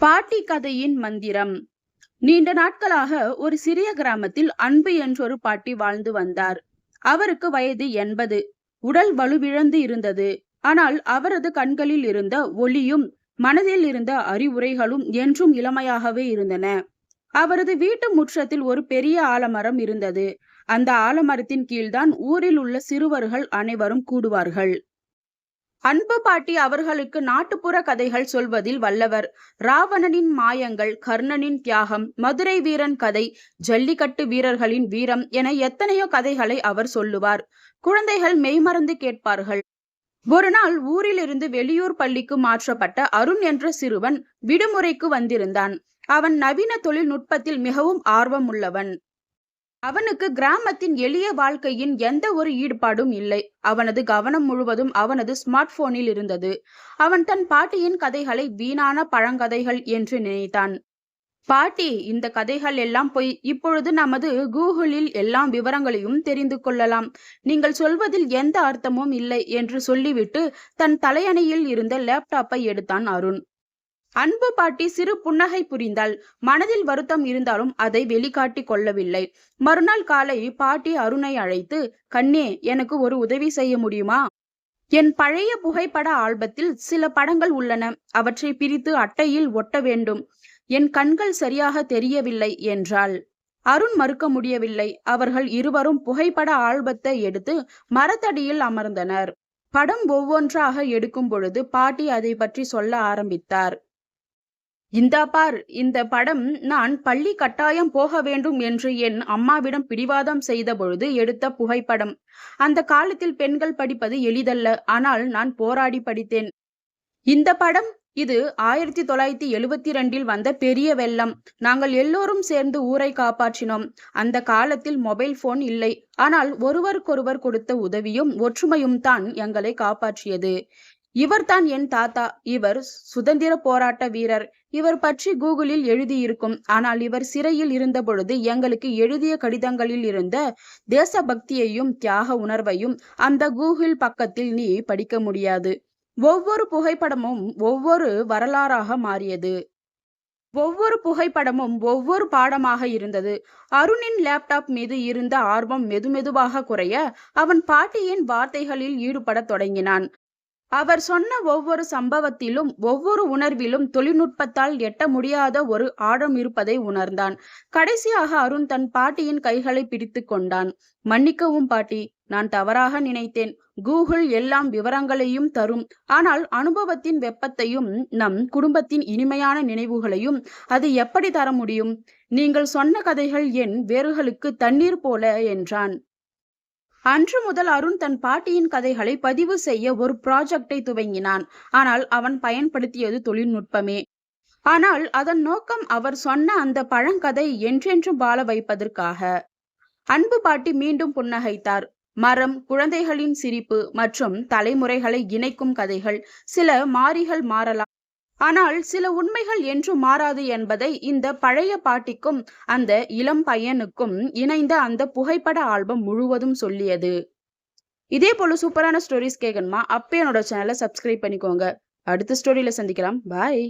பாட்டி கதையின் மந்திரம். நீண்ட நாட்களாக ஒரு சிறிய கிராமத்தில் அன்பு என்றொரு பாட்டி வாழ்ந்து வந்தார். அவருக்கு வயது எண்பது. உடல் வலுவிழந்து இருந்தது. ஆனால் அவரது கண்களில் இருந்த ஒளியும் மனதில் இருந்த அறிவுரைகளும் என்றும் இளமையாகவே இருந்தன. அவரது வீட்டு முற்றத்தில் ஒரு பெரிய ஆலமரம் இருந்தது. அந்த ஆலமரத்தின் கீழ்தான் ஊரில் உள்ள சிறுவர்கள் அனைவரும் கூடுவார்கள். அன்பு பாட்டி அவர்களுக்கு நாட்டுப்புற கதைகள் சொல்வதில் வல்லவர். ராவணனின் மாயங்கள் கர்ணனின் தியாகம் மதுரை வீரன் கதை ஜல்லிக்கட்டு வீரர்களின் வீரம் என எத்தனையோ கதைகளை அவர் சொல்லுவார். குழந்தைகள் மெய்மறந்து கேட்பார்கள். ஒரு நாள் ஊரிலிருந்து வெளியூர் பள்ளிக்கு மாற்றப்பட்ட அருண் என்ற சிறுவன் விடுமுறைக்கு வந்திருந்தான். அவன் நவீன தொழில்நுட்பத்தில் மிகவும் ஆர்வம் உள்ளவன் அவனுக்கு கிராமத்தின் எளிய வாழ்க்கையின் எந்த ஒரு ஈடுபாடும் இல்லை. அவனது கவனம் முழுவதும் அவனது ஸ்மார்ட் போனில் இருந்தது. அவன் தன் பாட்டியின் கதைகளை வீணான பழங்கதைகள் என்று நினைத்தான். பாட்டி இந்த கதைகள் எல்லாம் போய் இப்பொழுது நமது கூகுளில் எல்லாம் விவரங்களையும் தெரிந்து கொள்ளலாம். நீங்கள் சொல்வதில் எந்த அர்த்தமும் இல்லை என்று சொல்லிவிட்டு தன் தலையணையில் இருந்த லேப்டாப்பை எடுத்தான் அருண். அன்பு பாட்டி சிறு புன்னகை புரிந்தாள். மனதில் வருத்தம் இருந்தாலும் அதை வெளிக்காட்டி கொள்ளவில்லை. மறுநாள் காலை பாட்டி அருணை அழைத்து கண்ணே எனக்கு ஒரு உதவி செய்ய முடியுமா? என் பழைய புகைப்பட ஆல்பத்தில் சில படங்கள் உள்ளன. அவற்றை பிரித்து அட்டையில் ஒட்ட வேண்டும். என் கண்கள் சரியாக தெரியவில்லை என்றாள். அருண் மறுக்க முடியவில்லை. அவர்கள் இருவரும் புகைப்பட ஆல்பத்தை எடுத்து மரத்தடியில் அமர்ந்தனர். படம் ஒவ்வொன்றாக எடுக்கும் பொழுது பாட்டி அதை பற்றி சொல்ல ஆரம்பித்தார். இந்தா பார் இந்த படம் நான் பள்ளி கட்டாயம் போக வேண்டும் என்று என் அம்மாவிடம் பிடிவாதம் செய்த பொழுது எடுத்த புகைப்படம். அந்த காலத்தில் பெண்கள் படிப்பது எளிதல்ல ஆனால் நான் போராடி படித்தேன். இந்த படம் இது ஆயிரத்தி தொள்ளாயிரத்தி எழுவத்தி ரெண்டில் வந்த பெரிய வெள்ளம். நாங்கள் எல்லோரும் சேர்ந்து ஊரை காப்பாற்றினோம். அந்த காலத்தில் மொபைல் போன் இல்லை. ஆனால் ஒருவருக்கொருவர் கொடுத்த உதவியும் ஒற்றுமையும் தான் எங்களை காப்பாற்றியது. இவர்தான் என் தாத்தா. இவர் சுதந்திர போராட்ட வீரர். இவர் பற்றி கூகுளில் எழுதியிருக்கும். ஆனால் இவர் சிறையில் இருந்த பொழுது எங்களுக்கு எழுதிய கடிதங்களில் இருந்த தேசபக்தியையும் தியாக உணர்வையும் அந்த கூகுள் பக்கத்தில் நீ படிக்க முடியாது. ஒவ்வொரு புகைப்படமும் ஒவ்வொரு வரலாறாக மாறியது. ஒவ்வொரு புகைப்படமும் ஒவ்வொரு பாடமாக இருந்தது. அருணின் லேப்டாப் மீது இருந்த ஆர்வம் மெதுமெதுவாக குறைய அவன் பாட்டியின் வார்த்தைகளில் ஈடுபடத் தொடங்கினான். அவர் சொன்ன ஒவ்வொரு சம்பவத்திலும் ஒவ்வொரு உணர்விலும் தொழில்நுட்பத்தால் எட்ட முடியாத ஒரு ஆழம் இருப்பதை உணர்ந்தான். கடைசியாக அருண் தன் பாட்டியின் கைகளை பிடித்து கொண்டான். மன்னிக்கவும் பாட்டி நான் தவறாக நினைத்தேன். கூகுள் எல்லாம் விவரங்களையும் தரும். ஆனால் அனுபவத்தின் வெப்பத்தையும் நம் குடும்பத்தின் இனிமையான நினைவுகளையும் அது எப்படி தர முடியும்? நீங்கள் சொன்ன கதைகள் என் வேர்களுக்கு தண்ணீர் போல என்றான். அன்று முதல் அருண் தன் பாட்டியின் கதைகளை பதிவு செய்ய ஒரு ப்ராஜெக்டை துவங்கினான். ஆனால் அவன் பயன்படுத்தியது தொழில்நுட்பமே. ஆனால் அதன் நோக்கம் அவர் சொன்ன அந்த பழங்கதை என்றென்றும் வாழ வைப்பதற்காக. அன்பு பாட்டி மீண்டும் புன்னகைத்தார். மரம் குழந்தைகளின் சிரிப்பு மற்றும் தலைமுறைகளை இணைக்கும் கதைகள். சில மாறிகள் மாறலாம். ஆனால் சில உண்மைகள் என்று மாறாது என்பதை இந்த பழைய பாட்டிக்கும் அந்த இளம் பையனுக்கும் இணைந்த அந்த புகைப்பட ஆல்பம் முழுவதும் சொல்லியது. இதே போல சூப்பரான ஸ்டோரிஸ் கேட்கணுமா அப்போ என்னோட சேனலை சப்ஸ்கிரைப் பண்ணிக்கோங்க. அடுத்த ஸ்டோரியில சந்திக்கலாம். பாய்